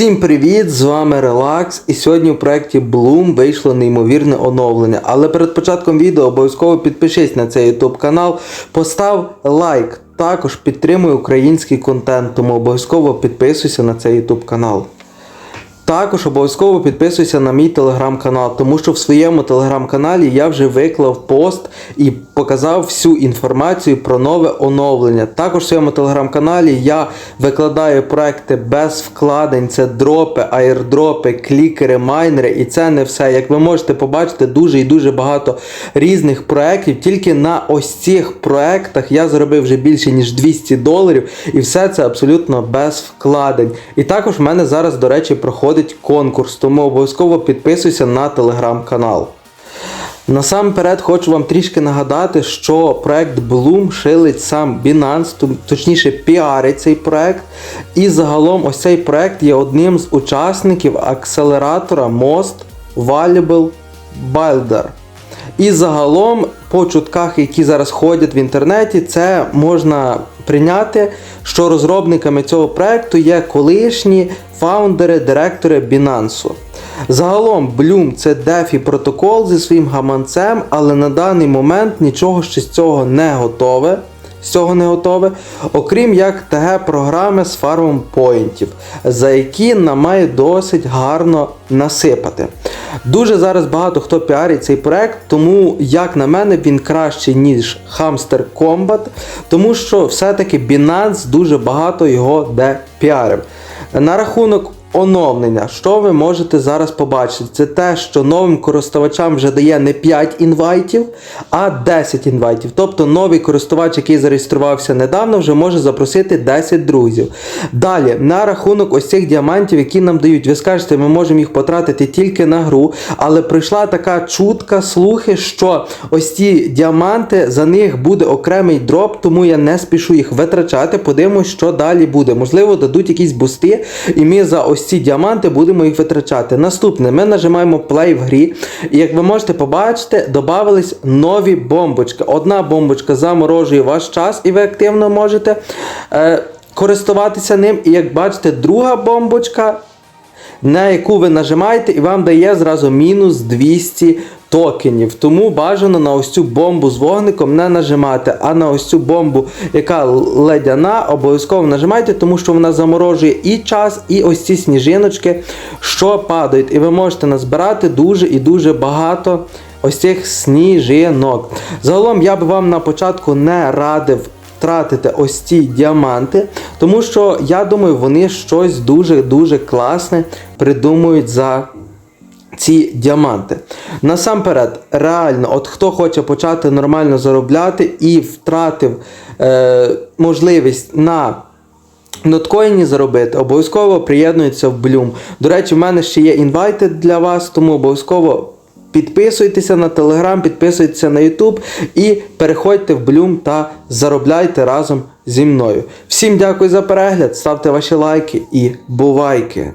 Всім привіт! З вами Релакс. І сьогодні в проєкті Bloom вийшло неймовірне оновлення. Але перед початком відео обов'язково підпишись на цей YouTube канал, постав лайк. Також підтримуй український контент, тому обов'язково підписуйся на цей YouTube канал. Також обов'язково підписуйся на мій телеграм-канал, тому що в своєму телеграм-каналі я вже виклав пост і показав всю інформацію про нове оновлення. Також в своєму телеграм-каналі я викладаю проекти без вкладень, це дропи, аірдропи, клікери, майнери. І це не все. Як ви можете побачити, дуже і дуже багато різних проєктів. Тільки на ось цих проєктах я заробив вже більше ніж 200 доларів, і все це абсолютно без вкладень. І також в мене зараз, до речі, проходить конкурс, тому обов'язково підписуйся на телеграм-канал. Насамперед хочу вам трішки нагадати, що проект Bloom шилить сам Binance, точніше піарить цей проект. І загалом ось цей проект є одним з учасників акселератора Most Valuable Builder. І загалом, по чутках, які зараз ходять в інтернеті, це можна прийняти, що розробниками цього проекту є колишні фаундери, директори Binance. Загалом, Bloom це DeFi протокол зі своїм гаманцем, але на даний момент нічого ще з цього не готове. З цього не готове, окрім як ТГ-програми з фармом поінтів, за які нам має досить гарно насипати. Дуже зараз багато хто піарить цей проект, тому, як на мене, він кращий, ніж Hamster Combat, тому що все-таки Binance дуже багато його де піарив. На рахунок оновлення, що ви можете зараз побачити, це те, що новим користувачам вже дає не 5 інвайтів, а 10 інвайтів. Тобто новий користувач, який зареєструвався недавно, вже може запросити 10 друзів. Далі, на рахунок ось цих діамантів, які нам дають, ви скажете, ми можемо їх потратити тільки на гру, але прийшла така чутка, слухи, що ось ці діаманти, за них буде окремий дроп, тому я не спішу їх витрачати. Подивимось, що далі буде. Можливо, дадуть якісь бусти, і ми за ось ці діаманти будемо їх витрачати. Наступне, ми нажимаємо play в грі, і як ви можете побачити, додавались нові бомбочки. Одна бомбочка заморожує ваш час, і ви активно можете е, користуватися ним. І як бачите, друга бомбочка на яку ви нажимаєте, і вам дає зразу мінус 200 токенів. Тому бажано на ось цю бомбу з вогником не нажимати, а на ось цю бомбу, яка ледяна, обов'язково нажимайте, тому що вона заморожує і час, і ось ці сніжиночки, що падають. І ви можете назбирати дуже і дуже багато ось цих сніжинок. Загалом я б вам на початку не радив тратити ось ці діаманти, тому що я думаю, вони щось дуже-дуже класне придумують за. Ці діаманти. Насамперед, реально, от хто хоче почати нормально заробляти і втратив е, можливість на ноткоїні заробити, обов'язково приєднується в Bloom. До речі, в мене ще є інвайти для вас, тому обов'язково підписуйтеся на Телеграм, підписуйтеся на Ютуб і переходьте в Блюм та заробляйте разом зі мною. Всім дякую за перегляд, ставте ваші лайки і бувайки!